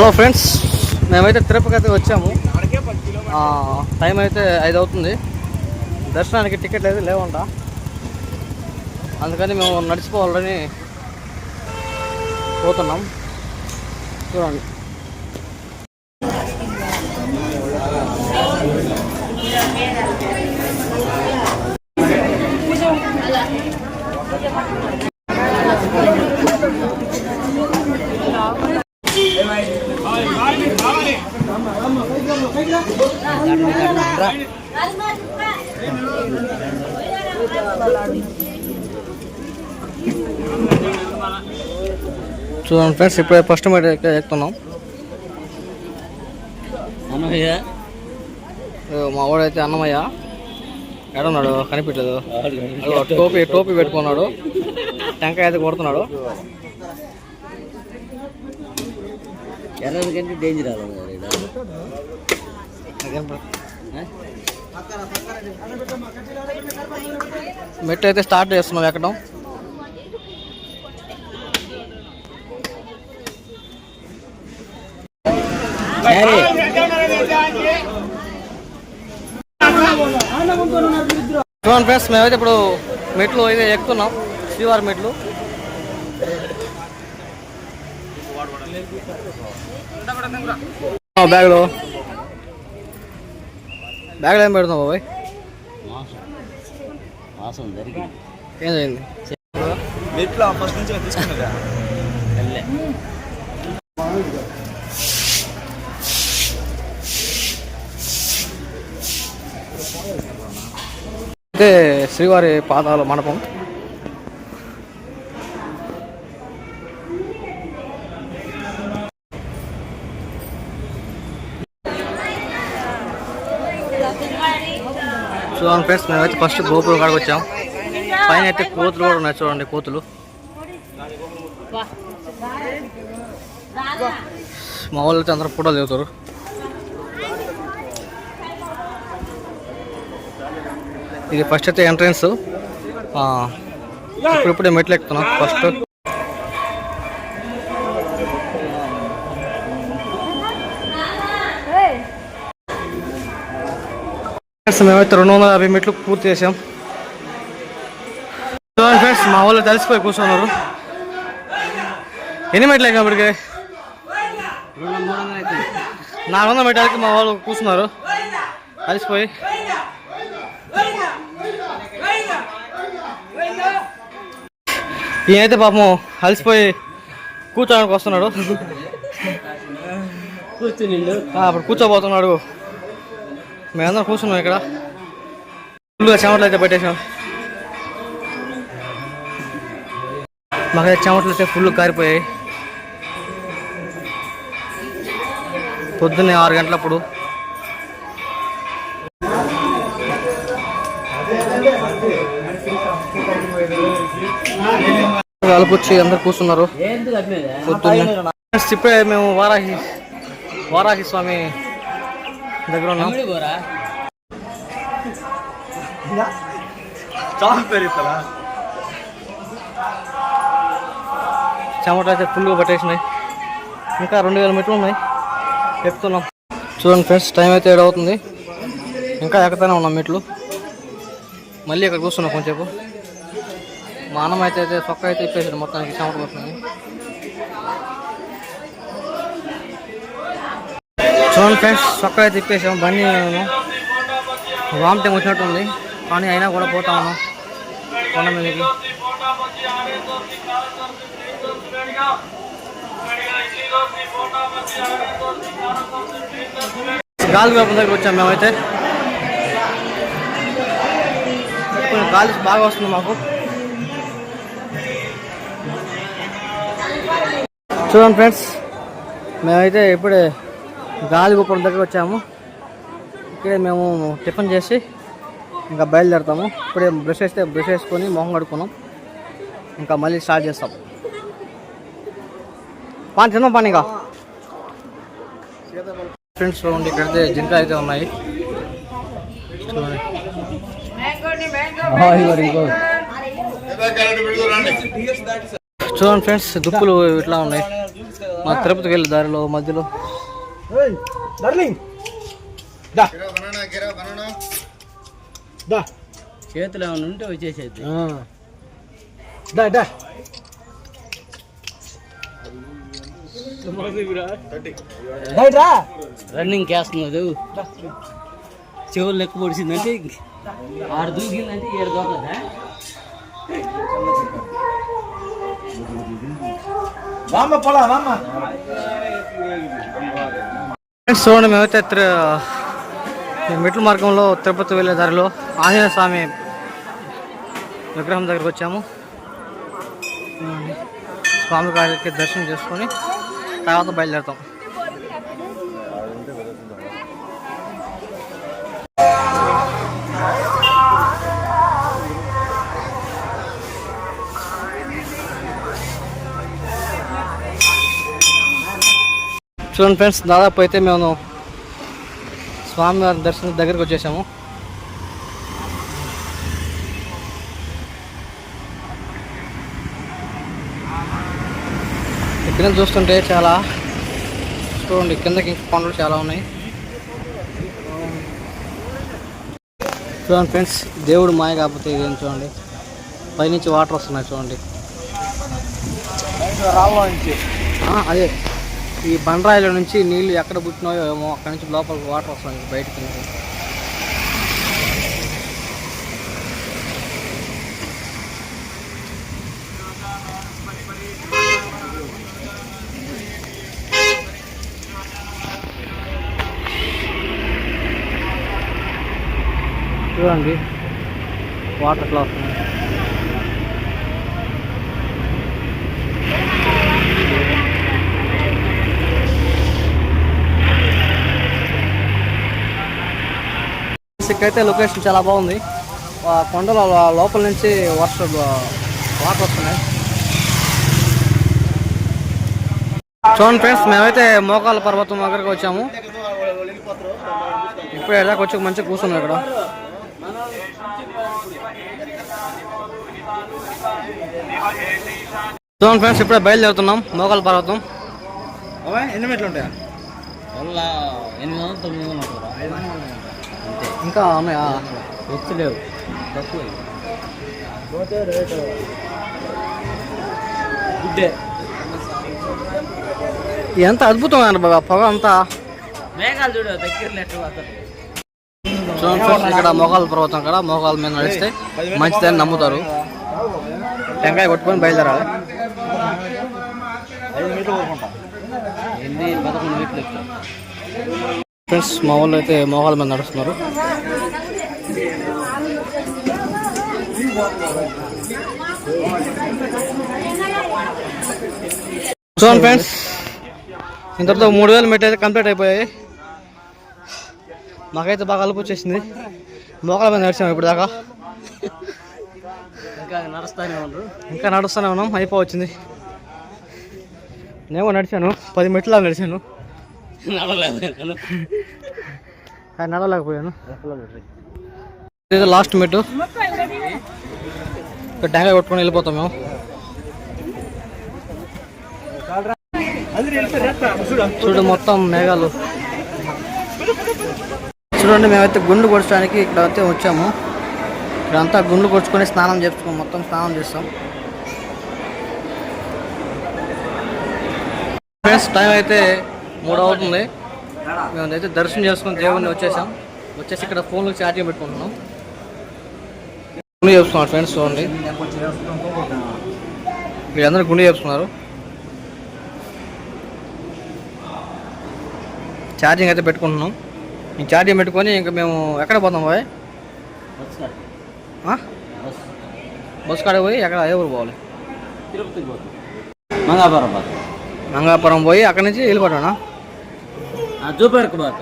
Hello friends మేమైతే తిరుపతి వచ్చాము. Time అయితే ఐదు అవుతుంది. దర్శనానికి టికెట్ అయితే లేవంట. అందుకని మేము నడిచిపోవాలని పోతున్నాం. చూడండి. చూడండి ఫ్రెండ్స్ ఇప్పుడే ఫస్ట్ మీట్ ఎక్కుతున్నాం అన్నయ్య ఇదిగో మా వాడైతే అన్నమయ్య. ఎడున్నాడు కనిపించలేదు. టోపీ టోపీ పెట్టుకున్నాడు. టెంకాయ అయితే కొడుతున్నాడు. ఎర్రని కంటే డేంజర్ అవ్వాలి మెట్టు అయితే స్టార్ట్ చేస్తున్నాం ఎక్కడం. చూడండి ఫ్రెండ్స్ మేమైతే ఇప్పుడు మెట్లు అయితే ఎక్కుతున్నాం. శ్రీవారి మెట్లు. బ్యాగ్లో బ్యాగ్లో ఏం పెడుతున్నావు బాబాయ్? వాసం జరిగి ఏం జరిగింది? మెట్లు ఫస్ట్ నుంచి తీసుకున్నదా అయితే శ్రీవారి పాదాల మండపం. చూడండి ఫ్రెండ్స్. మేమైతే ఫస్ట్ గోపురం కాడికి వచ్చాం. పైన అయితే కోతులు కూడా ఉన్నాయి చూడండి కోతులు. మా వాళ్ళు అయితే అందరూ ఫోటోలు దిగుతారు. ఇది ఫస్ట్ అయితే ఎంట్రన్స్ ఇప్పుడు ఇప్పుడే మెట్లు ఎక్కుతున్నాం. ఫస్ట్ ఫ్రెండ్స్ మేమైతే రెండు వందల యాభై మెట్లు పూర్తి చేసాం ఫ్రెండ్స్ మా వాళ్ళు తలిసిపోయి కూర్చున్నారు. ఎన్ని మెట్లు ఎక్కాం ఇప్పటికి? నాలుగు వందల మెట్లకి మా వాళ్ళు కూర్చున్నారు. కలిసిపోయి ఈయనైతే పాపం అలసిపోయి కూర్చోడానికి వస్తున్నాడు. కూర్చునిండు. ఆ, అప్పుడు కూర్చోబోతున్నాడు. మేమందరం కూర్చున్నాం ఇక్కడ. ఫుల్గా చెమటలు అయితే పెట్టేసాం మాకైతే చెమటలు అయితే ఫుల్ కారిపోయాయి. పొద్దున్నే ఆరు గంటలప్పుడు. కలుపుచ్చి అందరు కూర్చున్నారు. పొద్దున్నే. ఇప్పుడే మేము వారాహి వారాహి స్వామి దగ్గర ఉన్నాం. తమ్ముడు పోరా? చాలా పేరు ఇస్తారా చెమట అయితే ఫుల్గా పట్టేసినాయి. ఇంకా రెండు వేల మెట్లు ఉన్నాయి. ఎక్కుతున్నాం చూడండి ఫ్రెండ్స్ టైం అయితే ఏడు అవుతుంది. ఇంకా ఎక్కుతానే ఉన్నాం మెట్లు. మళ్ళీ ఇక్కడ కూర్చున్నాం కొంచెంసేపు. మా అన్నం అయితే అయితే సొక్క అయితే ఇప్పేసాడు మొత్తానికి చెమట వస్తుంది అవును ఫ్రెండ్స్ చక్కగా అయితే ఇప్పేసాం బండి వామిటింగ్ వచ్చినట్టుంది. కానీ అయినా కూడా పోతా ఉన్నాం. కొండ మీదకి. గాలి వేపం దగ్గర వచ్చాం మేమైతే. కొంచెం గాలి బాగా వస్తుంది మాకు. చూడండి ఫ్రెండ్స్ మేమైతే ఇప్పుడే గాలి గోపురం దగ్గర వచ్చాము. ఇక్కడే మేము టిఫిన్ చేసి ఇంకా బయలుదేరుతాము. ఇప్పుడే బ్రష్ వేస్తే బ్రష్ వేసుకొని మొహం కడుక్కున్నాం. ఇంకా మళ్ళీ స్టార్ట్ చేస్తాం. పాన్ తిందాం పాన్ ఇంకా? ఫ్రెండ్స్ ఉండి ఇక్కడైతే జింక అయితే ఉన్నాయి. చూడండి ఫ్రెండ్స్ దుప్పులు ఇట్లా ఉన్నాయి. మా తిరుపతికి వెళ్ళే దారిలో మధ్యలో. డార్లింగ్. దా. దా. చేతులు ఏమైనా ఉంటే వచ్చేసేది దా దా. రన్నింగ్ చేస్తున్నది చెవులు లెక్క పొడిచిందంటే ఆడు దూకిందంటే ఏడు దూకదా చూడండి మేమైతే త్రి- మెట్ల మార్గంలో తిరుపతి వెళ్ళే దారిలో ఆంజనేయ స్వామి విగ్రహం దగ్గరకు వచ్చాము. స్వామి గారికి దర్శనం చేసుకొని తర్వాత బయలుదేరుతాం. చూడండి ఫ్రెండ్స్ దాదాపు అయితే మేము స్వామివారి దర్శనం దగ్గరికి వచ్చేసాము. ఇక్కడ చూస్తుంటే చాలా చూడండి కిందకి కొండలు చాలా ఉన్నాయి. చూడండి ఫ్రెండ్స్ దేవుడు మాయ కాకపోతే ఇదేం చూడండి? పైనుంచి వాటర్ వస్తున్నాయి చూడండి. అదే. ఈ బండరాయిల నుంచి నీళ్ళు ఎక్కడ పుట్టినాయో ఏమో అక్కడ నుంచి లోపలికి వాటర్ వస్తుంది బయటకి చూడండి వాటర్ క్లాత్ అయితే లొకేషన్ చాలా బాగుంది. ఆ కొండల లోపల నుంచి వర్ష వాటర్ వస్తున్నాయి. చూడండి ఫ్రెండ్స్ మేమైతే మోకాల పర్వతం దగ్గరకు వచ్చాము. ఇప్పుడు ఎదాకా వచ్చి మంచిగా కూర్చున్నాం ఇక్కడ. చూడండి ఫ్రెండ్స్ ఇప్పుడే బయలుదేరుతున్నాం మోకాల పర్వతం. అవే ఎన్ని మెట్లు ఉంటాయా? ఎనిమిది వందలు తొమ్మిది వందలు ఇంకా ఉన్నాయా ఎత్తు లేవు. తక్కువ గుడ్డే. ఎంత అద్భుతమైన బాబా పొగ అంతా. మేఘాలు చూడు చూడండి ఇక్కడ మోకాల పర్వతం కూడా మోకాల మీద నడిస్తే మంచిదని నమ్ముతారు. టెంకాయ కొట్టుకొని బయలుదేరాలి. ఎనిమిది పదకొండు మీటర్లు ఎక్కువ ఫ్రెండ్స్ మా వాళ్ళు అయితే మోకాల మీద నడుస్తున్నారు. చూడండి ఫ్రెండ్స్ ఇంతటితో మూడు వేలు మెట్ అయితే కంప్లీట్ అయిపోయాయి. మాకైతే బాగా అలుపు వచ్చేసింది. మోకాల మీద నడిచాము ఇప్పుడు దాకా. ఇంకా నడుస్తానే ఉండరు. ఇంకా నడుస్తూనే ఉన్నాం అయిపోవచ్చింది. నేను నడిచాను పది మెట్ల నడిచాను. నడవలేకపోయాను. ఇది లాస్ట్ మెట్టు ఇక్కడ టెంకాయ కొట్టుకొని వెళ్ళిపోతాం మేము. చూడు మొత్తం మేఘాలు. చూడండి మేమైతే గుండు కొట్టడానికి ఇక్కడ అయితే వచ్చాము. ఇక్కడంతా గుండు కొట్టుకొని స్నానం చేసుకోం మొత్తం స్నానం చేస్తాం. ఫ్రెండ్స్ టైం అయితే మూడు అవుతుంది మేము అయితే దర్శనం చేసుకుని దేవుడిని వచ్చేసాం. వచ్చేసి ఇక్కడ ఫోన్లో ఛార్జింగ్ పెట్టుకుంటున్నాం. గుండు చేస్తున్నారు ఫ్రెండ్స్ చూడండి. వీళ్ళందరూ గుండు చేస్తున్నారు. ఛార్జింగ్ అయితే పెట్టుకుంటున్నాం. ఈ ఛార్జింగ్ పెట్టుకొని ఇంకా మేము ఎక్కడ పోతాం బాయ్ ఆ? బస్ కాడ పోయి ఎక్కడ ఏ ఊరు పోవాలి? మంగాపురం పోయి అక్కడి నుంచి వెళ్ళిపోతానా జూపేరుకు పోతాం